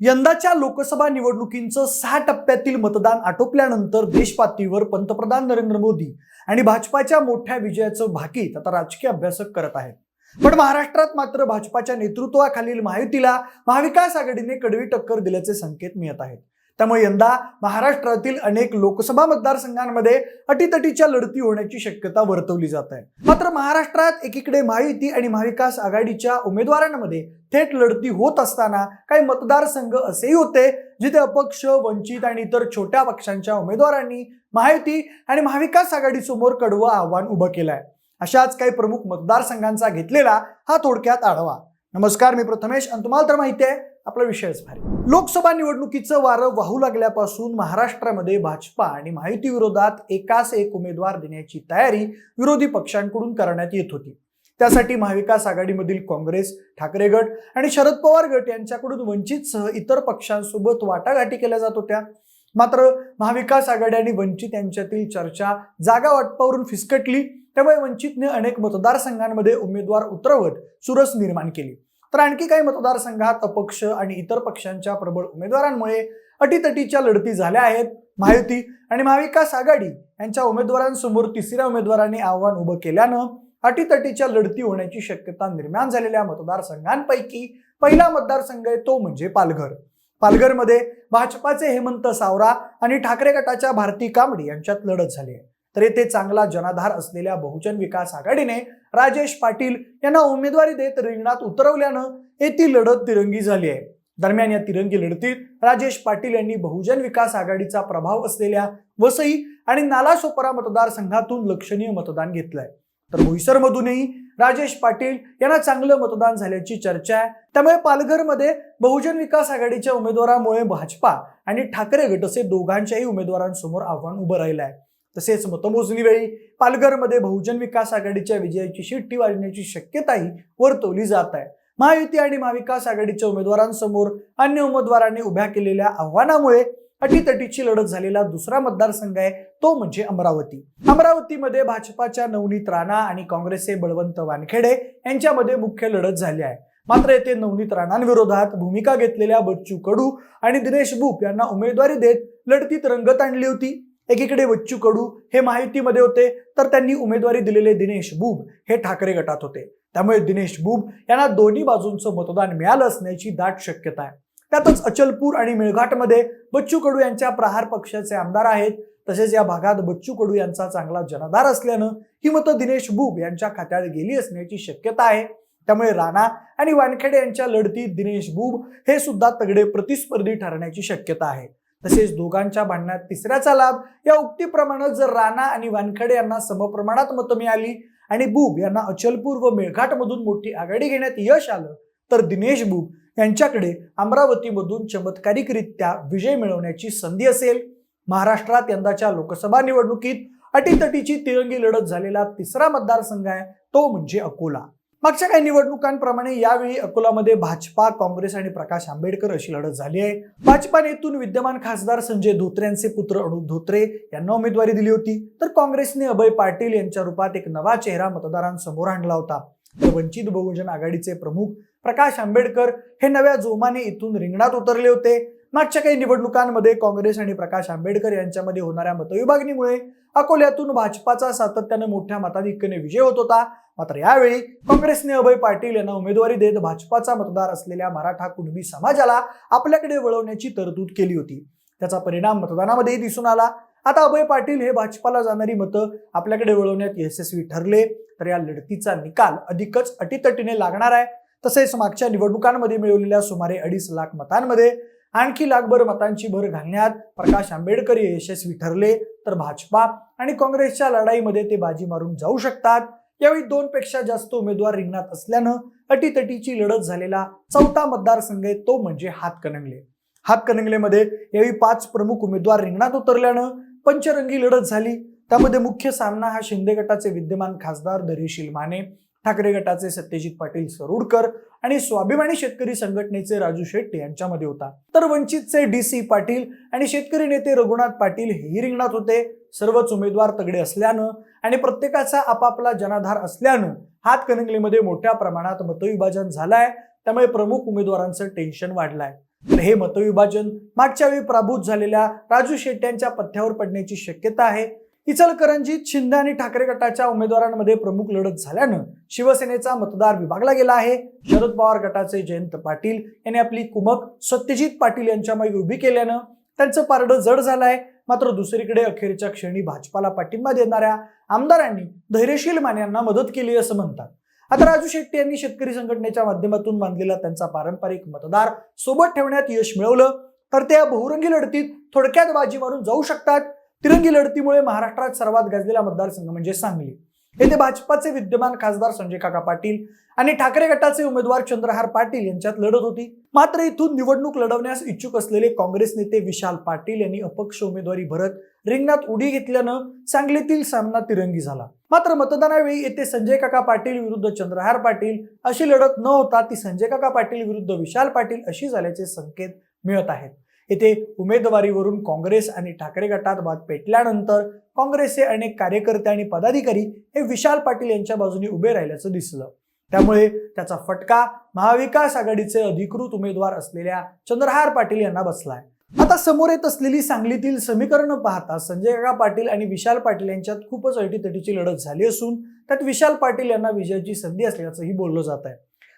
यंदाच्या लोकसभा निवडणुकींचं सहा टप्प्यातील मतदान आटोपल्यानंतर देशपातळीवर पंतप्रधान नरेंद्र मोदी आणि भाजपाच्या मोठ्या विजयाचं भाकीत आता राजकीय अभ्यासक करत आहेत. पण महाराष्ट्रात मात्र भाजपाच्या नेतृत्वाखालील महायुतीला महाविकास आघाडीने कडवी टक्कर दिल्याचे संकेत मिळत आहेत. त्यामुळे यंदा महाराष्ट्रातील अनेक लोकसभा मतदारसंघांमध्ये अटीतटीच्या लढती होण्याची शक्यता वर्तवली जात आहे. मात्र महाराष्ट्रात एकीकडे महायुती आणि महाविकास आघाडीच्या उमेदवारांमध्ये थेट लढती होत असताना काही मतदारसंघ असेही होते जिथे अपक्ष वंचित आणि इतर छोट्या पक्षांच्या उमेदवारांनी महायुती आणि महाविकास आघाडीसमोर कडवं आव्हान उभं केलं आहे अशाच काही प्रमुख मतदारसंघांचा घेतलेला हा थोडक्यात आढावा. नमस्कार मी प्रथमेश आणि तुम्हाला तर माहिती आहे आपला विषयच भारी. लोकसभा निवडणुकीचं वारं वाहू लागल्यापासून महाराष्ट्रामध्ये भाजपा आणि माहिती विरोधात एकास एक उमेदवार देण्याची तयारी विरोधी पक्षांकडून करण्यात येत होती. त्यासाठी महाविकास आघाडीमधील काँग्रेस ठाकरे गट आणि शरद पवार गट यांच्याकडून वंचितसह इतर पक्षांसोबत वाटाघाटी केल्या जात होत्या. मात्र महाविकास आघाडी आणि वंचित यांच्यातील चर्चा जागा वाटपावरून फिसकटली. त्यामुळे वंचितने अनेक मतदारसंघांमध्ये उमेदवार उतरवत चुरस निर्माण केली. तर आणखी काही मतदारसंघात अपक्ष आणि इतर पक्षांच्या प्रबळ उमेदवारांमुळे अटीतटीच्या लढती झाल्या आहेत. महायुती आणि महाविकास आघाडी यांच्या उमेदवारांसमोर तिसऱ्या उमेदवाराने आव्हान उभं केल्यानं अटीतटीच्या लढती होण्याची शक्यता निर्माण झालेल्या मतदारसंघांपैकी पहिला मतदारसंघ आहे तो म्हणजे पालघर. पालघरमध्ये भाजपाचे हेमंत सावरा आणि ठाकरे गटाच्या भारती कांबडी यांच्यात लढत झाली आहे. तर येथे चांगला जनाधार असलेल्या बहुजन विकास आघाडीने राजेश पाटील यांना उमेदवारी देत रिंगणात उतरवल्यानं येथील लढत तिरंगी झाली आहे. दरम्यान या तिरंगी लढतीत राजेश पाटील यांनी बहुजन विकास आघाडीचा प्रभाव असलेल्या वसई आणि नालासोपारा मतदारसंघातून लक्षणीय मतदान घेतलंय. तर बोईसरमधूनही राजेश पाटील यांना चांगलं मतदान झाल्याची चर्चा आहे. त्यामुळे पालघरमध्ये बहुजन विकास आघाडीच्या उमेदवारामुळे भाजपा आणि ठाकरे गट असे दोघांच्याही उमेदवारांसमोर आव्हान उभं राहिलं आहे तसेच मतमोजणी वेळी पालघरमध्ये बहुजन विकास आघाडीच्या विजयाची शिट्टी वाजण्याची शक्यताही वर्तवली जात आहे. महायुती आणि महाविकास आघाडीच्या उमेदवारांसमोर अन्य उमेदवारांनी उभ्या केलेल्या आव्हानामुळे अटीतटीची लढत झालेला दुसरा मतदारसंघ आहे तो म्हणजे अमरावती. अमरावतीमध्ये भाजपाच्या नवनीत राणा आणि काँग्रेसचे बळवंत वानखेडे यांच्यामध्ये मुख्य लढत झाली आहे. मात्र येथे नवनीत राणांविरोधात भूमिका घेतलेल्या बच्चू कडू आणि दिनेश बुप यांना उमेदवारी देत लढतीत रंगत आणली होती. एकीकडे बच्चू कडू हे माहितीमध्ये होते तर त्यांनी उमेदवारी दिलेले दिनेश बुब हे ठाकरे गटात होते. त्यामुळे दिनेश बुब यांना दोन्ही बाजूंचं मतदान मिळालं असण्याची दाट शक्यता आहे. त्यातच अचलपूर आणि मेळघाटमध्ये बच्चू कडू यांच्या प्रहार पक्षाचे आमदार आहेत. तसेच या भागात बच्चू कडू यांचा चांगला जनाधार असल्यानं ही मतं दिनेश बुब यांच्या खात्यात गेली असण्याची शक्यता आहे. त्यामुळे राणा आणि वानखेडे यांच्या लढतीत दिनेश बुब हे सुद्धा तगडे प्रतिस्पर्धी ठरण्याची शक्यता आहे. तसेच दोघांच्या भांडणात तिसऱ्याचा लाभ या उक्तीप्रमाणे जर राणा आणि वानखडे यांना समप्रमाणात मतं मिळाली आणि बुब यांना अचलपूर व मेळघाटमधून मोठी आघाडी घेण्यात यश आलं तर दिनेश बुब यांच्याकडे अमरावतीमधून चमत्कारिकरित्या विजय मिळवण्याची संधी असेल. महाराष्ट्रात यंदाच्या लोकसभा निवडणुकीत अटीतटीची तिरंगी लढत झालेला तिसरा मतदारसंघ आहे तो म्हणजे अकोला. मागच्या काही निवडणुकांप्रमाणे यावेळी अकोलामध्ये भाजपा काँग्रेस आणि प्रकाश आंबेडकर अशी लढत झाली आहे. भाजपा नेतून विद्यमान खासदार संजय धोत्रे पुत्र अणू धोत्रे यांना उमेदवारी दिली होती. तर काँग्रेसने अभय पाटील यांच्या रूपात एक नवा चेहरा मतदारांसमोर आणला होता. तर वंचित बहुजन आघाडीचे प्रमुख प्रकाश आंबेडकर हे नव्या जोमाने इथून रिंगणात उतरले होते. मागच्या काही निवडणुकांमध्ये काँग्रेस आणि प्रकाश आंबेडकर यांच्यामध्ये होणाऱ्या मतविभागणीमुळे अकोल्यातून भाजपाचा सातत्यानं मोठ्या मताधिक्याने विजय होत होता. मात्र यावेळी काँग्रेसने अभय पाटील यांना उमेदवारी देत भाजपाचा मतदार असलेल्या मराठा कुणबी समाजाला आपल्याकडे वळवण्याची तरतूद केली होती. त्याचा परिणाम मतदानामध्येही दिसून आला. आता अभय पाटील हे भाजपाला जाणारी मतं आपल्याकडे वळवण्यात यशस्वी ठरले. तर या लढतीचा निकाल अधिकच अटीतटीने लागणार आहे. तसेच मागच्या निवडणुकांमध्ये मिळवलेल्या सुमारे अडीच लाख मतांमध्ये आणखी लाखभर मतांची भर घालण्यात प्रकाश आंबेडकर हे यशस्वी ठरले तर भाजपा आणि काँग्रेसच्या लढाईमध्ये ते बाजी मारून जाऊ शकतात. यावेळी दोन पेक्षा जास्त उमेदवार रिंगणात असल्यानं अटीतटीची लढत झालेला चौथा मतदारसंघ आहे तो म्हणजे हातकणंगले. हातकणंगलेमध्ये यावेळी पाच प्रमुख उमेदवार रिंगणात उतरल्यानं पंचरंगी लढत झाली. त्यामध्ये मुख्य सामना हा शिंदे गटाचे विद्यमान खासदार दरीशील माने ठाकरे गटाचे सत्यजित पाटील सरुडकर आणि स्वाभिमानी शेतकरी संघटनेचे राजू शेट्टी यांच्यामध्ये होता. तर वंचितचे डी सी पाटील आणि शेतकरी नेते रघुनाथ पाटील हेही रिंगणात होते. सर्वच उमेदवार तगडे असल्यानं आणि प्रत्येकाचा आपापला जनाधार असल्यानं हातकणंगलेमध्ये मोठ्या प्रमाणात मतविभाजन झालंय. त्यामुळे प्रमुख उमेदवारांचं टेन्शन वाढलंय. तर हे मतविभाजन मागच्या वेळी प्राभूत झालेल्या राजू शेट्ट्यांच्या पथ्यावर पडण्याची शक्यता आहे. इचलकरंजीत शिंदे आणि ठाकरे गटाच्या उमेदवारांमध्ये प्रमुख लढत झाल्यानं शिवसेनेचा मतदार विभागला गेला आहे. शरद पवार गटाचे जयंत पाटील यांनी आपली कुमक सत्यजित पाटील यांच्यामध्ये उभी केल्यानं त्यांचं पारडं जड झालं आहे मात्र दुसरीकडे अखेरच्या क्षणी भाजपाला पाठिंबा देणाऱ्या आमदारांनी धैर्यशील मान्यांना मदत केली असं म्हणतात. आता राजू शेट्टी यांनी शेतकरी संघटनेच्या माध्यमातून बांधलेला त्यांचा पारंपरिक मतदार सोबत ठेवण्यात यश मिळवलं. तर त्या बहुरंगी लढतीत थोडक्यात बाजी मारून जाऊ शकतात. तिरंगी लढतीमुळे महाराष्ट्रात सर्वात गाजलेला मतदारसंघ म्हणजे सांगली. येथे भाजपाचे विद्यमान खासदार संजय काका पाटील आणि ठाकरे गटाचे उमेदवार चंद्रहार पाटील यांच्यात लढत होती. मात्र इथून निवडणूक लढवण्यास इच्छुक असलेले काँग्रेस नेते विशाल पाटील यांनी अपक्ष उमेदवारी भरत रिंगणात उडी घेतल्यानं सांगलीतील सामना तिरंगी झाला. मात्र मतदानावेळी येथे संजय काका पाटील विरुद्ध चंद्रहार पाटील अशी लढत न होता ती संजय काका पाटील विरुद्ध विशाल पाटील अशी झाल्याचे संकेत मिळत आहेत. येथे उमेदवारीवरून काँग्रेस आणि ठाकरे गटात वाद पेटल्यानंतर काँग्रेसचे अनेक कार्यकर्ते आणि पदाधिकारी हे विशाल पाटील यांच्या बाजूने उभे राहिल्याचं दिसलं. त्यामुळे त्याचा फटका महाविकास आघाडीचे अधिकृत उमेदवार असलेल्या चंद्रहार पाटील यांना बसलाय. आता समोर येत असलेली सांगलीतील समीकरणं पाहता संजय काका पाटील आणि विशाल पाटील यांच्यात खूपच अटीतटीची लढत झाली असून त्यात विशाल पाटील यांना विजयाची संधी असल्याचंही बोललं जात आहे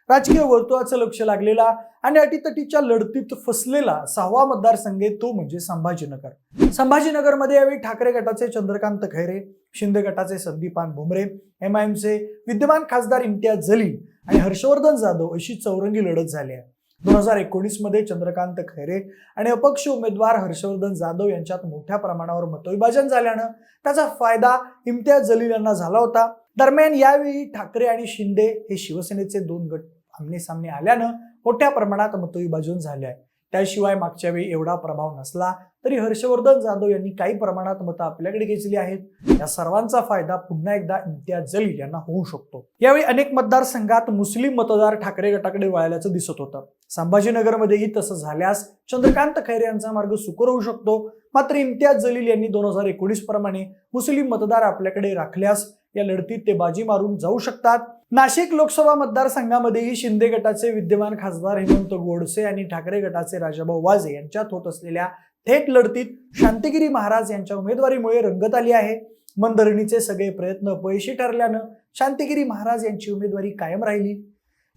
राजकीय वर्तुळाचं लक्ष लागलेला आणि अटीतटीच्या लढतीत फसलेला सहावा मतदारसंघ तो म्हणजे संभाजीनगर. संभाजीनगरमध्ये यावेळी ठाकरे गटाचे चंद्रकांत खैरे शिंदे गटाचे संदीपान भुमरे एम आय एमचे विद्यमान खासदार इम्तियाज जलील आणि हर्षवर्धन जाधव अशी चौरंगी लढत झाली आहे. दोन हजार एकोणीसमध्ये चंद्रकांत खैरे आणि अपक्ष उमेदवार हर्षवर्धन जाधव यांच्यात मोठ्या प्रमाणावर मतविभाजन झाल्यानं त्याचा फायदा इम्तियाज जलील यांना झाला होता. दरम्यान यावेळी ठाकरे आणि शिंदे हे शिवसेनेचे दोन गट आमने सामने आल्यानं मोठ्या प्रमाणात मतविभाजन झाले आहे त्याशिवाय मागच्या वेळी एवढा प्रभाव नसला तरी हर्षवर्धन जाधव यांनी काही प्रमाणात मतं आपल्याकडे घेतली आहेत. या सर्वांचा फायदा पुन्हा एकदा इम्तियाज जलील यांना होऊ शकतो. यावेळी अनेक मतदारसंघात मुस्लिम मतदार ठाकरे गटाकडे वळल्याचं दिसत होतं. संभाजीनगरमध्येही तसं झाल्यास चंद्रकांत खैरे यांचा मार्ग सुकर होऊ शकतो. मात्र इम्तियाज जलील यांनी दोन हजार एकोणीस प्रमाणे मुस्लिम मतदार आपल्याकडे राखल्यास या लढतीत ते बाजी मारून जाऊ शकतात. नाशिक लोकसभा मतदारसंघामध्येही शिंदे गटाचे विद्यमान खासदार हेमंत गोडसे आणि ठाकरे गटाचे राजाभाऊ वाजे यांच्यात होत असलेल्या थेट लढतीत शांतिगिरी महाराज यांच्या उमेदवारीमुळे रंगत आली आहे. मनधरणीचे सगळे प्रयत्न अपयशी ठरल्यानं शांतिगिरी महाराज यांची उमेदवारी कायम राहिली.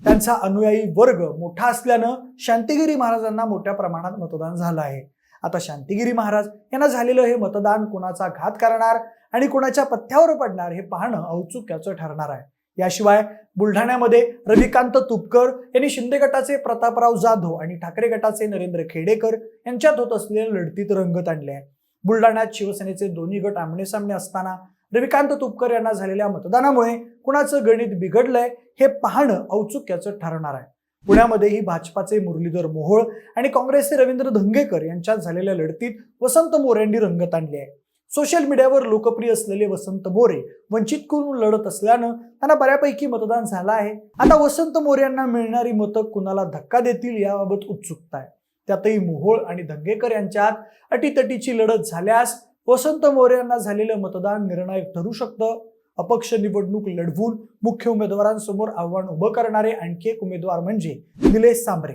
त्यांचा अनुयायी वर्ग मोठा असल्यानं शांतिगिरी महाराजांना मोठ्या प्रमाणात मतदान झालं आहे. आता शांतिगिरी महाराज यांना झालेलं हे मतदान कोणाचा घात करणार आणि कोणाच्या पथ्यावर पडणार हे पाहणं औत्सुक्याचं ठरणार आहे. याशिवाय बुलढाण्यामध्ये रविकांत तुपकर यांनी शिंदे गटाचे प्रतापराव जाधव आणि ठाकरे गटाचे नरेंद्र खेडेकर यांच्यात होत असलेल्या लढतीत रंगत आणले आहे बुलढाण्यात शिवसेनेचे दोन्ही गट आमने सामने असताना रविकांत तुपकर यांना झालेल्या मतदानामुळे कुणाचं गणित बिघडलंय हे पाहणं औत्सुक्याचं ठरणार आहे. पुण्यामध्येही भाजपाचे मुरलीधर मोहोळ आणि काँग्रेसचे रवींद्र धंगेकर यांच्यात झालेल्या लढतीत वसंत मोरे रंगत आणली आहे सोशल मीडियावर लोकप्रिय असलेले वसंत मोरे वंचित करून लढत असल्यानं त्यांना बऱ्यापैकी मतदान झालं आहे. आता वसंत मोरे यांना मिळणारी मतं कुणाला धक्का देतील याबाबत उत्सुकता आहे. त्यातही मोहोळ आणि धंगेकर यांच्यात अटीतटीची लढत झाल्यास वसंत मोरे यांना झालेलं मतदान निर्णायक ठरू शकतं. अपक्ष निवडणूक लढवून मुख्य उमेदवारांसमोर आव्हान उभं करणारे आणखी एक उमेदवार म्हणजे निलेश सांबरे.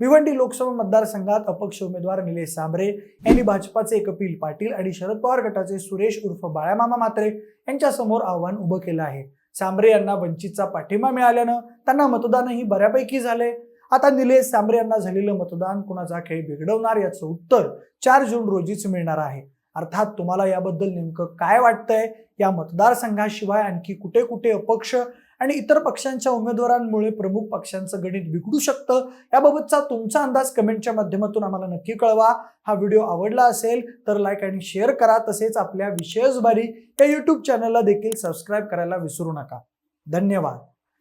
भिवंडी लोकसभा मतदारसंघात अपक्ष उमेदवार निलेश सांबरे यांनी भाजपाचे कपिल पाटील आणि शरद पवार गटाचे सुरेश उर्फ बाळामामा मात्रे यांच्यासमोर आव्हान उभं केलं आहे. सांबरे यांना वंचितचा पाठिंबा मिळाल्यानं त्यांना मतदानही बऱ्यापैकी झाले आता निलेश सांबरे यांना झालेलं मतदान कुणाचा खेळ बिघडवणार याचं उत्तर चार जून रोजीच मिळणार आहे. अर्थात तुम्हाला याबद्दल नेमकं काय वाटतंय? या मतदारसंघाशिवाय आणखी कुठे कुठे अपक्ष आणि इतर पक्षांच्या उमेदवारांमुळे प्रमुख पक्षांचं गणित बिघडू शकतं. याबाबतचा तुमचा अंदाज कमेंटच्या माध्यमातून आम्हाला नक्की कळवा. हा व्हिडिओ आवडला असेल तर लाईक आणि शेअर करा. तसेच आपल्या विशेष बारी या यूट्यूब चॅनलला देखील सबस्क्राईब करायला विसरू नका. धन्यवाद.